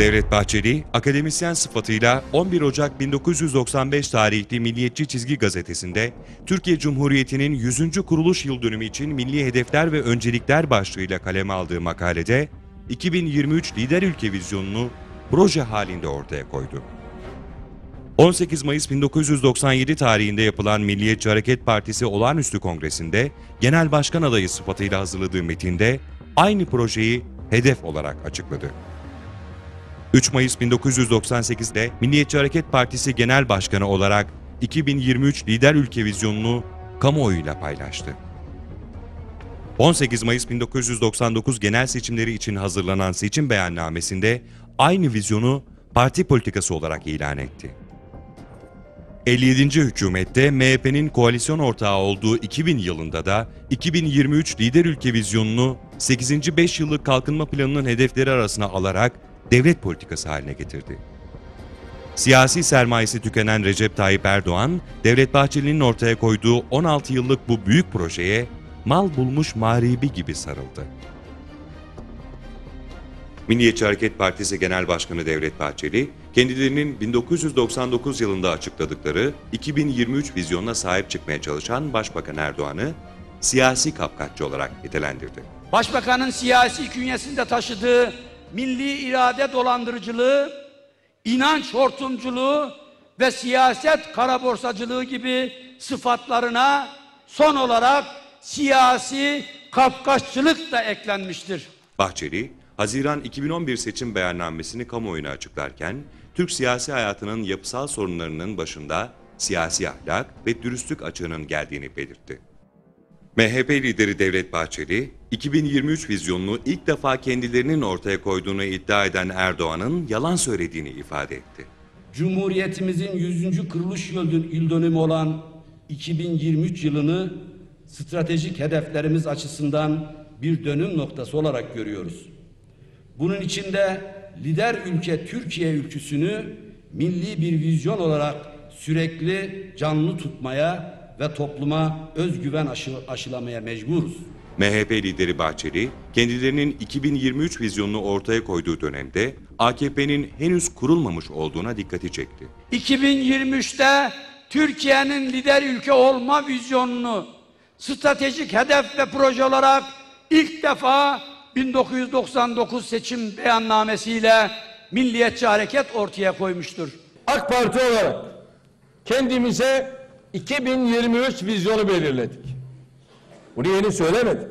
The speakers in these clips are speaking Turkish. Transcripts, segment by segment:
Devlet Bahçeli, akademisyen sıfatıyla 11 Ocak 1995 tarihli Milliyetçi Çizgi Gazetesi'nde Türkiye Cumhuriyeti'nin 100. kuruluş yıl dönümü için milli hedefler ve öncelikler başlığıyla kaleme aldığı makalede 2023 lider ülke vizyonunu proje halinde ortaya koydu. 18 Mayıs 1997 tarihinde yapılan Milliyetçi Hareket Partisi Olağanüstü Kongresi'nde genel başkan adayı sıfatıyla hazırladığı metinde aynı projeyi hedef olarak açıkladı. 3 Mayıs 1998'de Milliyetçi Hareket Partisi Genel Başkanı olarak 2023 lider ülke vizyonunu kamuoyuyla paylaştı. 18 Mayıs 1999 genel seçimleri için hazırlanan seçim beyannamesinde aynı vizyonu parti politikası olarak ilan etti. 57. hükümette MHP'nin koalisyon ortağı olduğu 2000 yılında da 2023 lider ülke vizyonunu 8. 5 yıllık kalkınma planının hedefleri arasına alarak devlet politikası haline getirdi. Siyasi sermayesi tükenen Recep Tayyip Erdoğan, Devlet Bahçeli'nin ortaya koyduğu 16 yıllık bu büyük projeye mal bulmuş mağribi gibi sarıldı. Milliyetçi Hareket Partisi Genel Başkanı Devlet Bahçeli, kendilerinin 1999 yılında açıkladıkları 2023 vizyonuna sahip çıkmaya çalışan Başbakan Erdoğan'ı siyasi kapkaççı olarak nitelendirdi. Başbakanın siyasi künyesinde taşıdığı milli irade dolandırıcılığı, inanç hortumculuğu ve siyaset karaborsacılığı gibi sıfatlarına son olarak siyasi kapkaççılık da eklenmiştir. Bahçeli, Haziran 2011 seçim beyannamesini kamuoyuna açıklarken, Türk siyasi hayatının yapısal sorunlarının başında siyasi ahlak ve dürüstlük açığının geldiğini belirtti. MHP lideri Devlet Bahçeli, 2023 vizyonunu ilk defa kendilerinin ortaya koyduğunu iddia eden Erdoğan'ın yalan söylediğini ifade etti. Cumhuriyetimizin 100. kuruluş yıl dönümü olan 2023 yılını stratejik hedeflerimiz açısından bir dönüm noktası olarak görüyoruz. Bunun içinde lider ülke Türkiye ülküsünü milli bir vizyon olarak sürekli canlı tutmaya ve topluma özgüven aşı, aşılamaya mecburuz. MHP lideri Bahçeli, kendilerinin 2023 vizyonunu ortaya koyduğu dönemde AKP'nin henüz kurulmamış olduğuna dikkati çekti. 2023'te Türkiye'nin lider ülke olma vizyonunu stratejik hedef ve proje olarak ilk defa 1999 seçim beyannamesiyle Milliyetçi Hareket ortaya koymuştur. AK Parti olarak kendimize 2023 vizyonu belirledik. Bunu yeni söylemedik.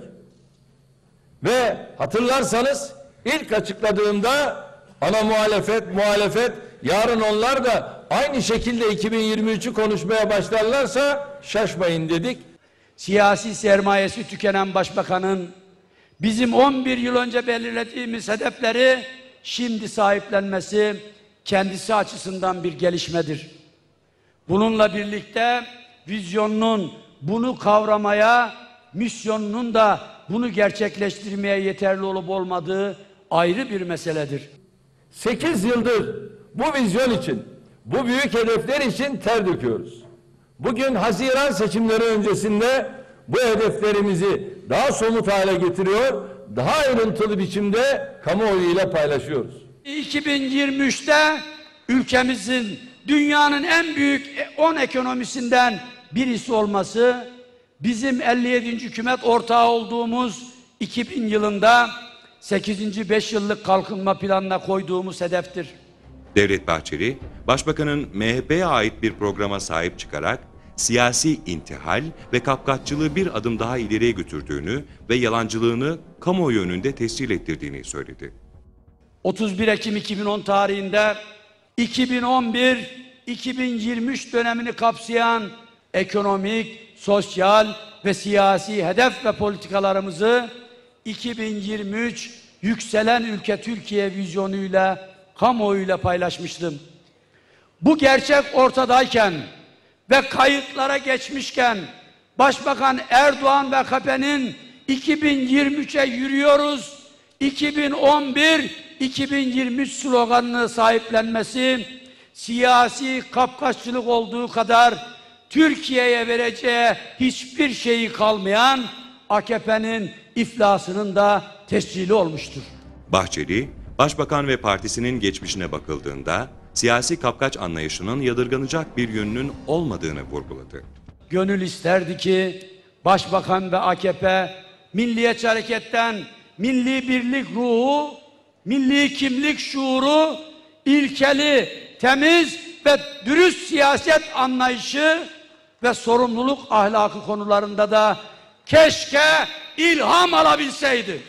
Ve hatırlarsanız ilk açıkladığımda ana muhalefet, muhalefet yarın onlar da aynı şekilde 2023'ü konuşmaya başlarlarsa şaşmayın dedik. Siyasi sermayesi tükenen başbakanın bizim 11 yıl önce belirlediğimiz hedefleri şimdi sahiplenmesi kendisi açısından bir gelişmedir. Bununla birlikte vizyonunun bunu kavramaya, misyonunun da bunu gerçekleştirmeye yeterli olup olmadığı ayrı bir meseledir. 8 yıldır bu vizyon için, bu büyük hedefler için ter döküyoruz. Bugün Haziran seçimleri öncesinde bu hedeflerimizi daha somut hale getiriyor, daha ayrıntılı biçimde kamuoyuyla paylaşıyoruz. 2023'te ülkemizin dünyanın en büyük 10 ekonomisinden birisi olması bizim 57. hükümet ortağı olduğumuz 2000 yılında 8. 5 yıllık kalkınma planına koyduğumuz hedeftir. Devlet Bahçeli, Başbakanın MHP'ye ait bir programa sahip çıkarak siyasi intihal ve kapkaççılığı bir adım daha ileriye götürdüğünü ve yalancılığını kamuoyu önünde tescil ettirdiğini söyledi. 31 Ekim 2010 tarihinde 2011-2023 dönemini kapsayan ekonomik, sosyal ve siyasi hedef ve politikalarımızı 2023 yükselen ülke Türkiye vizyonuyla kamuoyuyla paylaşmıştım. Bu gerçek ortadayken ve kayıtlara geçmişken Başbakan Erdoğan ve AKP'nin 2023'e yürüyoruz 2011-2023 sloganını sahiplenmesi siyasi kapkaççılık olduğu kadar Türkiye'ye vereceği hiçbir şeyi kalmayan AKP'nin iflasının da tescili olmuştur. Bahçeli, Başbakan ve partisinin geçmişine bakıldığında siyasi kapkaç anlayışının yadırganacak bir yönünün olmadığını vurguladı. Gönül isterdi ki Başbakan ve AKP Milliyetçi Hareket'ten milli birlik ruhu, milli kimlik şuuru, ilkeli, temiz ve dürüst siyaset anlayışı ve sorumluluk ahlakı konularında da keşke ilham alabilseydi.